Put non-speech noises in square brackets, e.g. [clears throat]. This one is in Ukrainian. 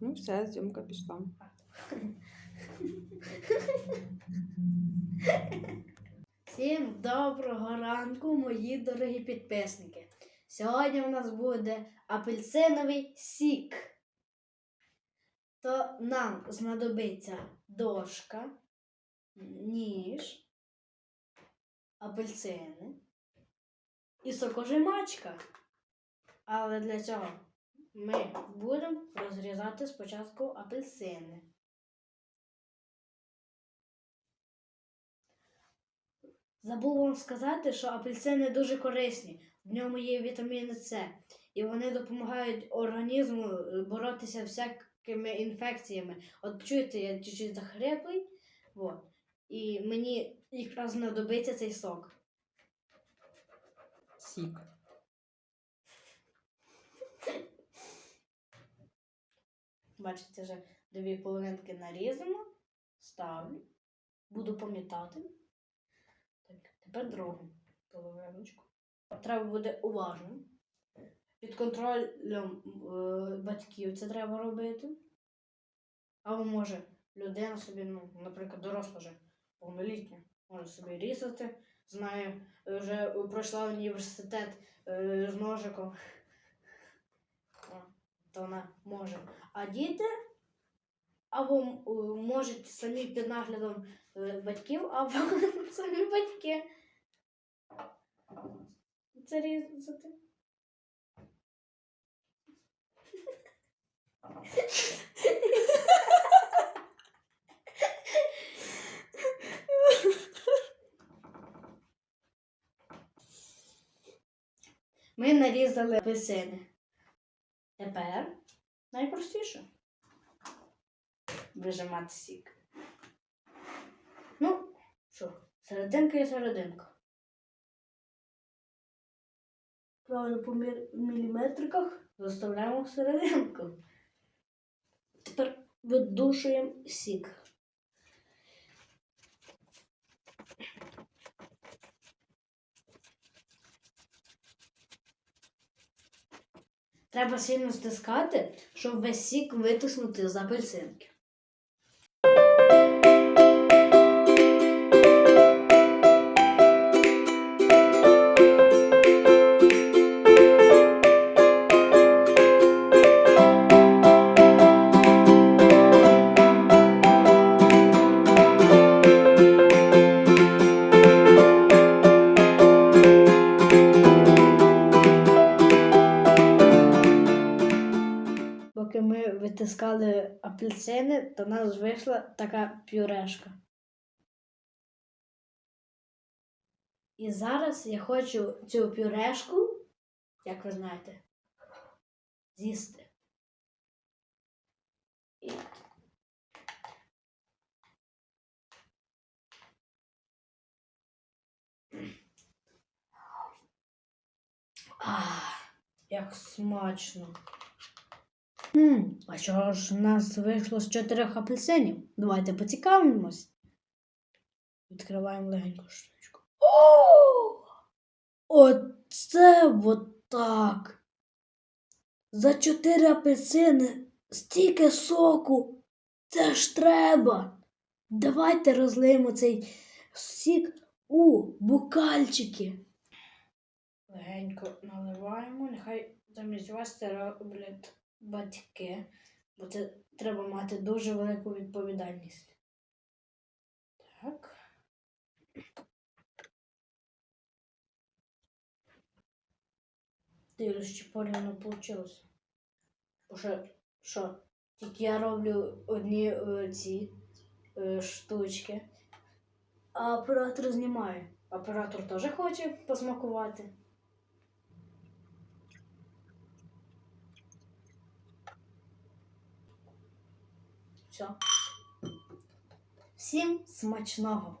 Ну, все, зйомка пішла. Всім доброго ранку, мої дорогі підписники. Сьогодні у нас буде апельсиновий сік. То нам знадобиться дошка, ніж, апельсини і сокожимачка. Але для цього ми будемо розрізати спочатку апельсини. Забув вам сказати, що апельсини дуже корисні. В ньому є вітамін С, і вони допомагають організму е, боротися з всякими інфекціями. От чуєте, я чуть-чуть захриплий, от. і мені якраз знадобиться цей сок. Сік. Бачите, вже дві половинки нарізано, ставлю, буду помітати. Так, тепер другу половиночку. Треба буде уважним. Під контролем е, батьків це треба робити. Або може людина собі, ну, наприклад, доросла вже повнолітня, може собі різати, знає, е, вже пройшла університет е, з ножиком. То вона може. А діти або е, можуть самі під наглядом е, батьків, або [laughs] самі батьки. Це різати. Ми нарізали апельсини. Тепер найпростіше вижимати сік. Ну, що, серединка і серединка. Правильно по міліметриках заставляємо серединку. Тепер видушуємо сік. Треба сильно стискати, щоб весь сік витиснути з апельсинки. Ми витискали апельсини, то в нас вийшла така пюрешка. І зараз я хочу цю пюрешку, як ви знаєте, з'їсти. І... [clears throat] Ах, як смачно. Хм, а чого ж нас вийшло з чотирьох апельсинів? Давайте поцікавимось. Відкриваємо легеньку штучку. О! Оце от так. За чотири апельсини стільки соку. Це ж треба. Давайте розлиємо цей сік у букальчики. Легенько наливаємо, нехай замість вас це роблять батьки, бо це треба мати дуже велику відповідальність. Так. Дивлюсь, чи порівняно вийшло. Бо що, що? Тільки я роблю одні е, ці е, штучки, а оператор знімає. Оператор теж хоче посмакувати. Все. Всім смачного!